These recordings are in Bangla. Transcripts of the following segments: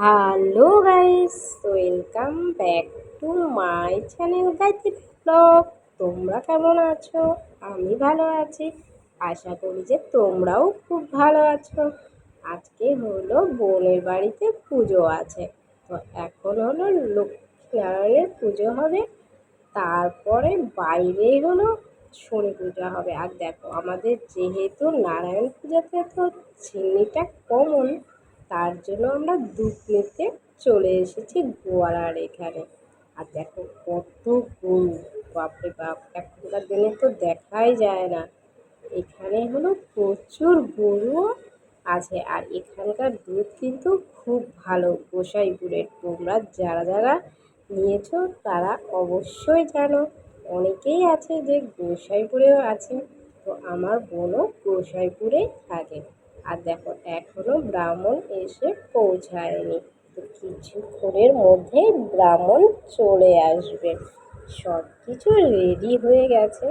Hello guys welcome back to my channel গাইতে ব্লগ তোমরা কেমন আছো? আমি ভালো আছি। আশা করি যে তোমরাও খুব ভালো আছো। আজকে হলো বোনের বাড়িতে পুজো আছে। তো এখন হলো লক্ষ্মীনারায়ণের পুজো হবে। তারপরে বাইরে হলো শনি পূজা হবে। আর দেখো, আমাদের যেহেতু নারায়ণ পূজাতে তো চিনিটা কমন তার জন্য আমরা দুধ নিতে চলে এসেছি গোয়ালার এখানে। আর দেখো কত গরু বাপরে বাপ, এখনকার দিনে তো দেখাই যায় না। এখানে হলো প্রচুর গরুও আছে, আর এখানকার দুধ কিন্তু খুব ভালো। গোসাইপুরের তোমরা যারা যারা নিয়েছ তারা অবশ্যই জানো। অনেকেই আছে যে গোসাইপুরেও আছে, তো আমার বোনও গোসাইপুরে থাকে। আর দেখো এখনও ব্রাহ্মণ এসে পৌঁছায়নি। তো কিছুক্ষণের মধ্যে ব্রাহ্মণ চলে আসবে। সব কিছু রেডি হয়ে গেছে।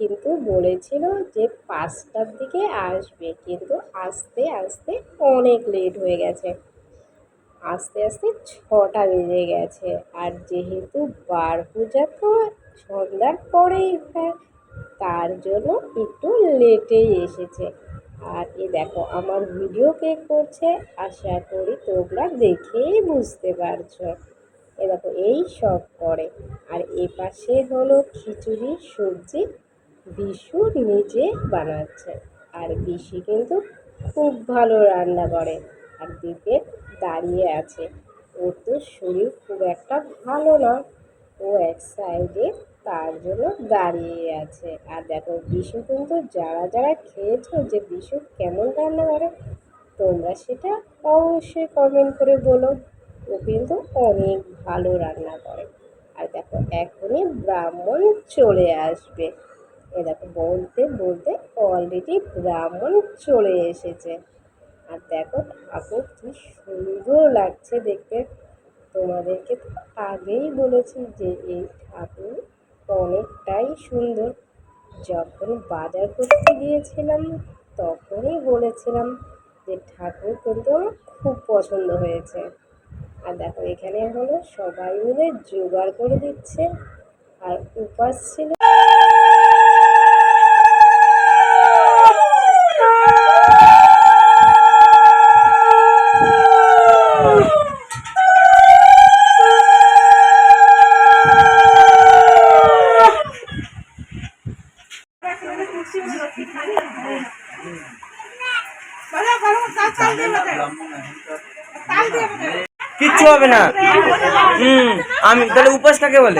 কিন্তু বলেছিল যে পাঁচটার দিকে আসবে। কিন্তু আসতে আসতে অনেক লেট হয়ে গেছে। আস্তে আস্তে ছটা বেজে গেছে। আর যেহেতু বার পূজা তো সন্ধ্যার পরেই তার জন্য একটু লেটেই এসেছে। আর এ দেখো, আমার ভিডিও কে করছে, আশা করি তোমরা দেখেই বুঝতে পারছ। এ দেখো, এই সব করে। আর এ পাশে হলো খিচুড়ি, সবজি, বিশু নিজে বানাচ্ছে। আর বিশি কিন্তু খুব ভালো রান্না করে। আর দিকে দাঁড়িয়ে আছে। ওর তো শরীর খুব একটা ভালো না। ও এক সাইডে তার জন্য দাঁড়িয়ে আছে। আর দেখো, বিশু কিন্তু যারা যারা খেয়েছো যে বিশু কেমন রান্না করে, তোমরা সেটা অবশ্যই কমেন্ট করে বলো। ও কিন্তু অনেক ভালো রান্না করে। আর দেখো, এখনই ব্রাহ্মণ চলে আসবে। এ দেখো, বলতে বলতে অলরেডি ব্রাহ্মণ চলে এসেছে। আর দেখো, ঠাকুর কি সুন্দর লাগছে দেখতে। তোমাদেরকে তো আগেই বলেছি যে এই ঠাকুর অনেকটাই সুন্দর। যখন বাজার করতে গিয়েছিলাম, তখনই বলেছিলাম যে ঠাকুর কিন্তু আমার খুব পছন্দ হয়েছে। আর দেখো, এখানে হলো সবাই মিলে জোগাড় করে দিচ্ছে। আর উপাস ছিল কিচ্ছু হবে না হুম আমি তাহলে উপাস কাকে বলে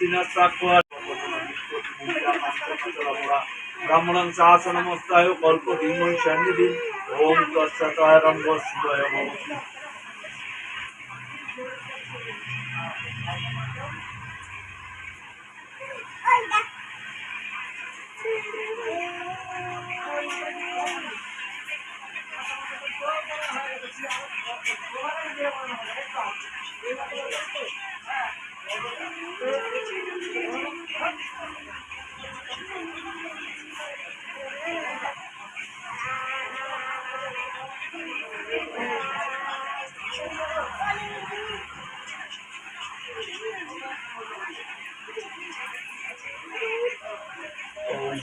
ब्राह्मण ब्राह्मणांचा आसनमस्ताय कल्प धीमन शनिधीम ओम तत्सताय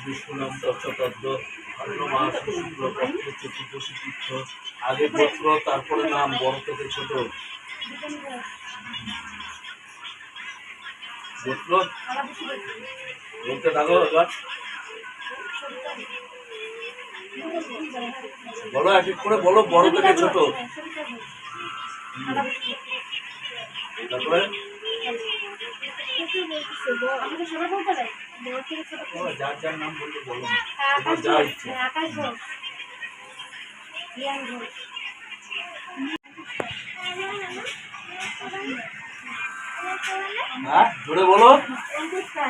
বিষ্ণুনাম আগে তারপরে নাম বড় থেকে ছোট। বলতে থাকো এবার বলো এক এক করে বলো বড় থেকে ছোট। তারপরে? জোরে বলো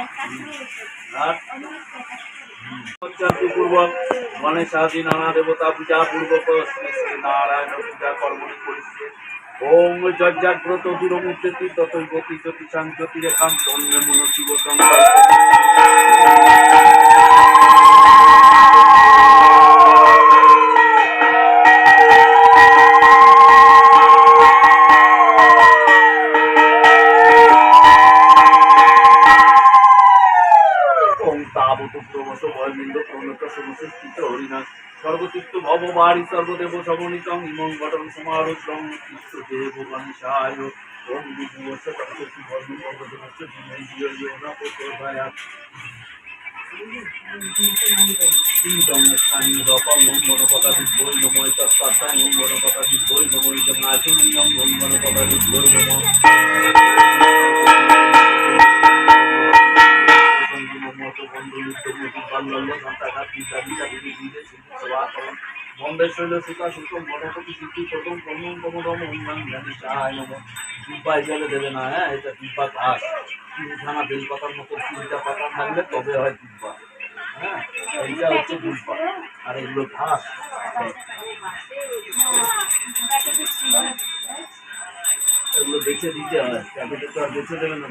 কাশ্মীর আর অঙ্কুশ রায় পূর্বক গণেশ আদি নানা দেবতা পূজা পূর্বক শ্রী নারায়ণ পূজা কর্মণি করিছে ওম যজ্জাগ্রত দূরমূর্তি ততই গতি জ্যোতি শান্তি রেখান্ত অন্য মন শিব সংকল্প স্থিত হরিণা ভব বাড়ি সর্বদেব সবনিতং ইমং ঘটং সমারুদ্রং কৃষ্ণ দেব গণেশায় ওম বিভুবস্য তপস্বী ভর্ম পর্বতমস্য জীবন জিয় যোনা তিন তিনটং স্থানীয় দপম বম্বে শৈল সুতা সুতম গণপতি সিদ্ধি প্রথম দেবে না হ্যাঁ এটা ডিব্বা ঘাস তিনখানা বেলপাতার মতো তিনটা পাতা থাকলে তবে হয় ডিব্বা হ্যাঁ এইটা হচ্ছে ডিব্বা আর এগুলো ঘাস। এগুলো বেছে দিতে হয়, প্যাকেটে তো আর বেছে দেবে না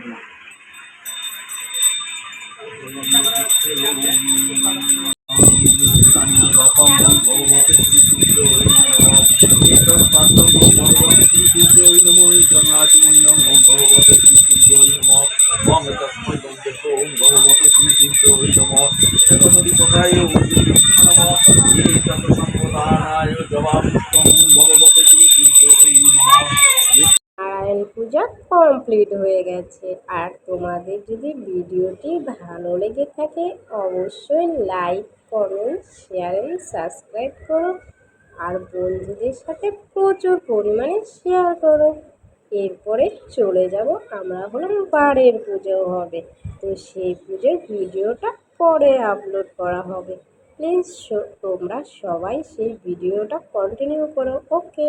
নমরি পকায় ওম নম ये तत् संप्रदानाय जवाबिष्टं भगवते श्री সূর্য নম নারায়ণ পূজা কমপ্লিট হয়ে গেছে আর তোমাদের যদি ভিডিওটি ভালো লেগে থাকে অবশ্যই like comment share and subscribe করো আর বন্ধুদের সাথে প্রচুর পরিমাণে শেয়ার করো এরপরে চলে যাব আমরা হলাম বাড়ির পুজো হবে। তো সেই পুজোর ভিডিওটা পরে আপলোড করা হবে। প্লিজ তোমরা সবাই সেই ভিডিওটা কন্টিনিউ করো। ওকে